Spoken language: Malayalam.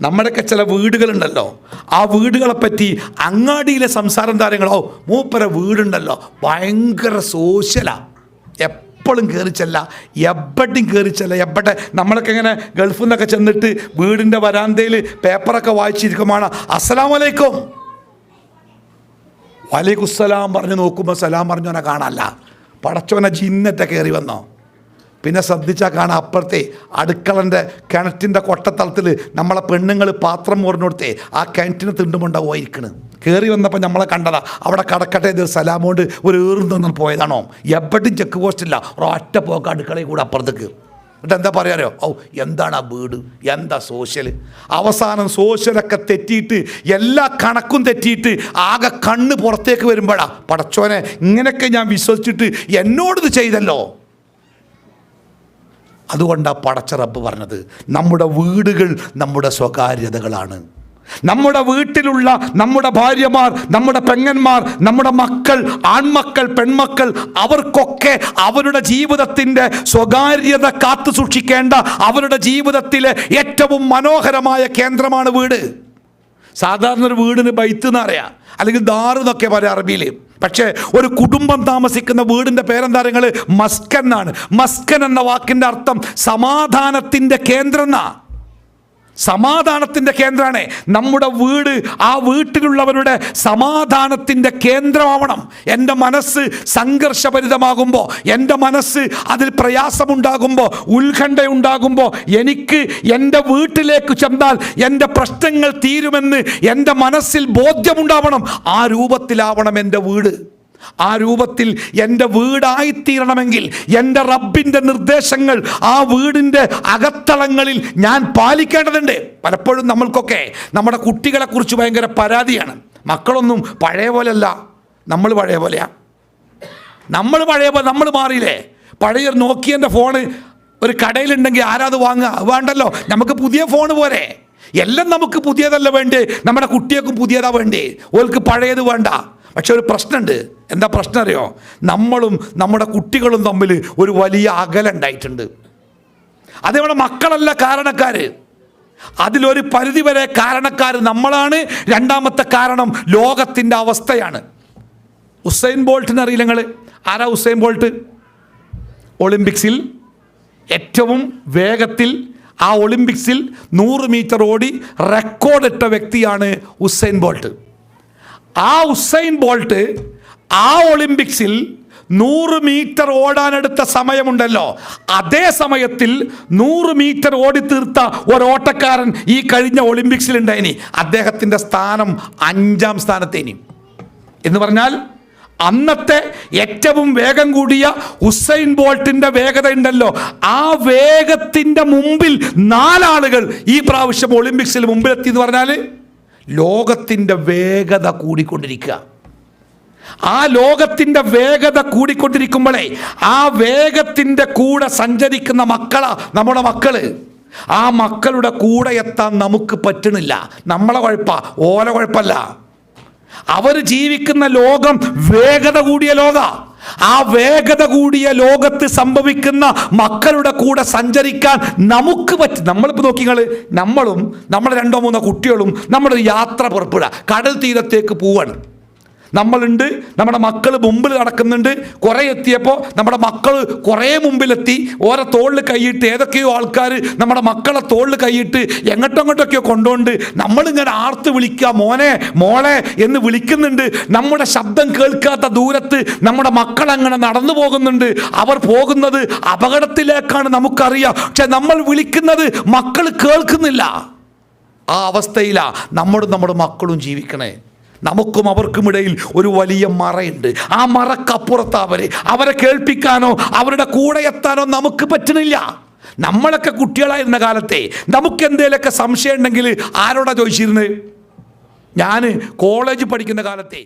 നമ്മുടെയൊക്കെ ചില വീടുകളുണ്ടല്ലോ. ആ വീടുകളെ പറ്റി അങ്ങാടിയിലെ സംസാരം താരങ്ങളോ മൂപ്പര വീടുണ്ടല്ലോ. ഭയങ്കര സോഷ്യലാണ് എപ്പോഴും കയറിച്ചല്ല എവിടെയും കയറിച്ചല്ല എവിടെ നമ്മളൊക്കെ ഇങ്ങനെ ഗൾഫിൽ നിന്നൊക്കെ ചെന്നിട്ട് വീടിന്റെ വരാന്തയിൽ പേപ്പറൊക്കെ വായിച്ചിരിക്കുമാണ് അസ്സലാമലൈക്കും വലൈക്കുസ്സലാം പറഞ്ഞ് നോക്കുമ്പോൾ സലാം പറഞ്ഞവനെ കാണാനല്ല. പടച്ചോനെ ജിന്നത്തെ കയറി വന്നോ. പിന്നെ ശ്രദ്ധിച്ചാൽ കാണാം അപ്പുറത്തെ അടുക്കളന്റെ കിണറ്റിന്റെ കൊട്ടത്തളത്തിൽ നമ്മളെ പെണ്ണുങ്ങൾ പാത്രം മുറിഞ്ഞെടുത്തേ ആ കിണറ്റിന് തിണ്ടുമുണ്ടാവുമായിരിക്കണ് കയറി വന്നപ്പോൾ നമ്മളെ കണ്ടതാ അവിടെ കടക്കട്ടെ ഇത് സലാമോണ്ട് ഒരു ഏറും ഏറുന്നു പോയതാണോ? എവിടെയും ചെക്ക് പോസ്റ്റ് ഇല്ല. ഒറ്റ പോക്ക് അടുക്കളയിൽ കൂടെ അപ്പുറത്തേക്ക്. എന്നിട്ട് എന്താ പറയാറോ ഔ എന്താണ് ആ വീട്? എന്താ സോഷ്യൽ അവസാനം സോഷ്യലൊക്കെ തെറ്റിയിട്ട് എല്ലാ കണക്കും തെറ്റിയിട്ട് ആകെ കണ്ണ് പുറത്തേക്ക് വരുമ്പോഴാണ് പടച്ചോനെ ഇങ്ങനെയൊക്കെ ഞാൻ വിശ്വസിച്ചിട്ട് എന്നോടിത് ചെയ്തല്ലോ? അതുകൊണ്ടാണ് പടച്ച റബ്ബ് പറഞ്ഞത് നമ്മുടെ വീടുകൾ നമ്മുടെ സ്വകാര്യതകളാണ്. നമ്മുടെ വീട്ടിലുള്ള നമ്മുടെ ഭാര്യമാർ നമ്മുടെ പെങ്ങന്മാർ നമ്മുടെ മക്കൾ ആൺമക്കൾ പെൺമക്കൾ അവർക്കൊക്കെ അവരുടെ ജീവിതത്തിന്റെ സ്വകാര്യത കാത്തു സൂക്ഷിക്കേണ്ട അവരുടെ ജീവിതത്തിലെ ഏറ്റവും മനോഹരമായ കേന്ദ്രമാണ് വീട്. സാധാരണ ഒരു വീടിന് ബൈത്ത് എന്നറിയാം അല്ലെങ്കിൽ ദാറ് എന്നൊക്കെ പറയാം അറബിയിൽ. പക്ഷേ ഒരു കുടുംബം താമസിക്കുന്ന വീടിന്റെ പേരെന്താ നിങ്ങൾ? മസ്കൻ എന്നാണ്. മസ്കൻ എന്ന വാക്കിന്റെ അർത്ഥം സമാധാനത്തിന്റെ കേന്ദ്രം എന്നാ സമാധാനത്തിന്റെ കേന്ദ്രമാണ്. നമ്മുടെ വീട് ആ വീട്ടിലുള്ളവരുടെ സമാധാനത്തിന്റെ കേന്ദ്രമാവണം. എന്റെ മനസ്സ് സംഘർഷഭരിതമാകുമ്പോൾ എന്റെ മനസ്സ് അതിൽ പ്രയാസമുണ്ടാകുമ്പോൾ ഉത്കണ്ഠയുണ്ടാകുമ്പോൾ എനിക്ക് എന്റെ വീട്ടിലേക്ക് ചെന്നാൽ എന്റെ പ്രശ്നങ്ങൾ തീരുമെന്ന് എന്റെ മനസ്സിൽ ബോധ്യമുണ്ടാവണം. ആ രൂപത്തിലാവണം എന്റെ വീട്. ആ രൂപത്തിൽ എന്റെ വീടായിത്തീരണമെങ്കിൽ എന്റെ റബ്ബിന്റെ നിർദ്ദേശങ്ങൾ ആ വീടിന്റെ അകത്തളങ്ങളിൽ ഞാൻ പാലിക്കേണ്ടതുണ്ട്. പലപ്പോഴും നമ്മൾക്കൊക്കെ നമ്മുടെ കുട്ടികളെക്കുറിച്ച് ഭയങ്കര പരാതിയാണ്. മക്കളൊന്നും പഴയ പോലെയല്ല. നമ്മൾ പഴയ പോലെയാണ് നമ്മൾ പഴയ പോലെ നമ്മൾ മാറിയില്ലേ? പഴയ നോക്കിയന്റെ ഫോണ് ഒരു കടയിലുണ്ടെങ്കിൽ ആരാത് വാങ്ങുക? വേണ്ടല്ലോ. നമുക്ക് പുതിയ ഫോൺ പോരെ. എല്ലാം നമുക്ക് പുതിയതല്ല വേണ്ടേ? നമ്മുടെ കുട്ടികൾക്കും പുതിയതാ വേണ്ടേ? ഓൾക്ക് പഴയത് വേണ്ട. പക്ഷെ ഒരു പ്രശ്നമുണ്ട് എന്താ പ്രശ്നം അറിയോ നമ്മളും നമ്മുടെ കുട്ടികളും തമ്മിൽ ഒരു വലിയ അകലുണ്ടായിട്ടുണ്ട് അത് നമ്മുടെ മക്കളല്ല കാരണക്കാർ അതിലൊരു പരിധിവരെ കാരണക്കാർ നമ്മളാണ്. രണ്ടാമത്തെ കാരണം ലോകത്തിന്റെ അവസ്ഥയാണ്. ഉസൈൻ ബോൾട്ടിന് അറിയില്ല നിങ്ങൾ ആരാ ഉസൈൻ ബോൾട്ട്? ഒളിമ്പിക്സിൽ ഏറ്റവും വേഗത്തിൽ ആ ഒളിമ്പിക്സിൽ നൂറ് മീറ്റർ ഓടി റെക്കോർഡിട്ട വ്യക്തിയാണ് ഉസൈൻ ബോൾട്ട്. ആ ഉസൈൻ ബോൾട്ട് ആ ഒളിമ്പിക്സിൽ നൂറ് മീറ്റർ ഓടാനെടുത്ത സമയമുണ്ടല്ലോ. അതേ സമയത്തിൽ നൂറ് മീറ്റർ ഓടി തീർത്ത ഒരോട്ടക്കാരൻ ഈ കഴിഞ്ഞ ഒളിമ്പിക്സിൽ ഉണ്ടായിനി അദ്ദേഹത്തിന്റെ സ്ഥാനം അഞ്ചാം സ്ഥാനത്തേനി. എന്ന് പറഞ്ഞാൽ അന്നത്തെ ഏറ്റവും വേഗം കൂടിയ ഹുസൈൻ ബോൾട്ടിന്റെ വേഗത ഉണ്ടല്ലോ. ആ വേഗത്തിന്റെ മുമ്പിൽ നാലാളുകൾ ഈ പ്രാവശ്യം ഒളിമ്പിക്സിൽ മുമ്പിലെത്തി എന്ന് പറഞ്ഞാൽ ലോകത്തിന്റെ വേഗത കൂടിക്കൊണ്ടിരിക്കുക. ആ ലോകത്തിന്റെ വേഗത കൂടിക്കൊണ്ടിരിക്കുമ്പോഴേ ആ വേഗത്തിന്റെ കൂടെ സഞ്ചരിക്കുന്ന മക്കളാ നമ്മുടെ മക്കൾ. ആ മക്കളുടെ കൂടെ എത്താൻ നമുക്ക് പറ്റണില്ല. നമ്മളെ കുഴപ്പ ഓല കുഴപ്പമല്ല അവർ ജീവിക്കുന്ന ലോകം വേഗത കൂടിയ ലോക. ആ വേഗത കൂടിയ ലോകത്ത് സംഭവിക്കുന്ന മക്കളുടെ കൂടെ സഞ്ചരിക്കാൻ നമുക്ക് പറ്റും നമ്മളിപ്പോൾ നോക്കിങ്ങൾ നമ്മളും നമ്മുടെ രണ്ടോ മൂന്നോ കുട്ടികളും നമ്മളൊരു യാത്ര പുറപ്പെടുക. കടൽ തീരത്തേക്ക് പോവാണ്. നമ്മളുണ്ട് നമ്മുടെ മക്കൾ മുമ്പിൽ നടക്കുന്നുണ്ട്. കുറേ എത്തിയപ്പോൾ നമ്മുടെ മക്കൾ കുറേ മുമ്പിലെത്തി. ഓരോ തോളിൽ കൈയിട്ട് ഏതൊക്കെയോ ആൾക്കാർ നമ്മുടെ മക്കളെ തോളിൽ കൈയിട്ട് എങ്ങോട്ടോ അങ്ങോട്ടൊക്കെയോ കൊണ്ടുകൊണ്ട് നമ്മളിങ്ങനെ ആർത്ത് വിളിക്കുക മോനെ മോളെ എന്ന് വിളിക്കുന്നുണ്ട്. നമ്മുടെ ശബ്ദം കേൾക്കാത്ത ദൂരത്ത് നമ്മുടെ മക്കൾ അങ്ങനെ നടന്നു പോകുന്നുണ്ട്. അവർ പോകുന്നത് അപകടത്തിലേക്കാണ് നമുക്കറിയാം. പക്ഷെ നമ്മൾ വിളിക്കുന്നത് മക്കൾ കേൾക്കുന്നില്ല. ആ അവസ്ഥയിലാണ് നമ്മളും നമ്മുടെ മക്കളും ജീവിക്കണേ. നമുക്കും അവർക്കും ഇടയിൽ ഒരു വലിയ മറയുണ്ട്. ആ മറക്കപ്പുറത്ത് അവരെ അവരെ കേൾപ്പിക്കാനോ അവരുടെ കൂടെ എത്താനോ നമുക്ക് പറ്റണില്ല നമ്മളൊക്കെ കുട്ടികളായിരുന്ന കാലത്തെ നമുക്ക് എന്തെങ്കിലുമൊക്കെ സംശയം ഉണ്ടെങ്കിൽ ആരോടാ ചോദിച്ചിരുന്നത്? ഞാൻ കോളേജ് പഠിക്കുന്ന കാലത്തെ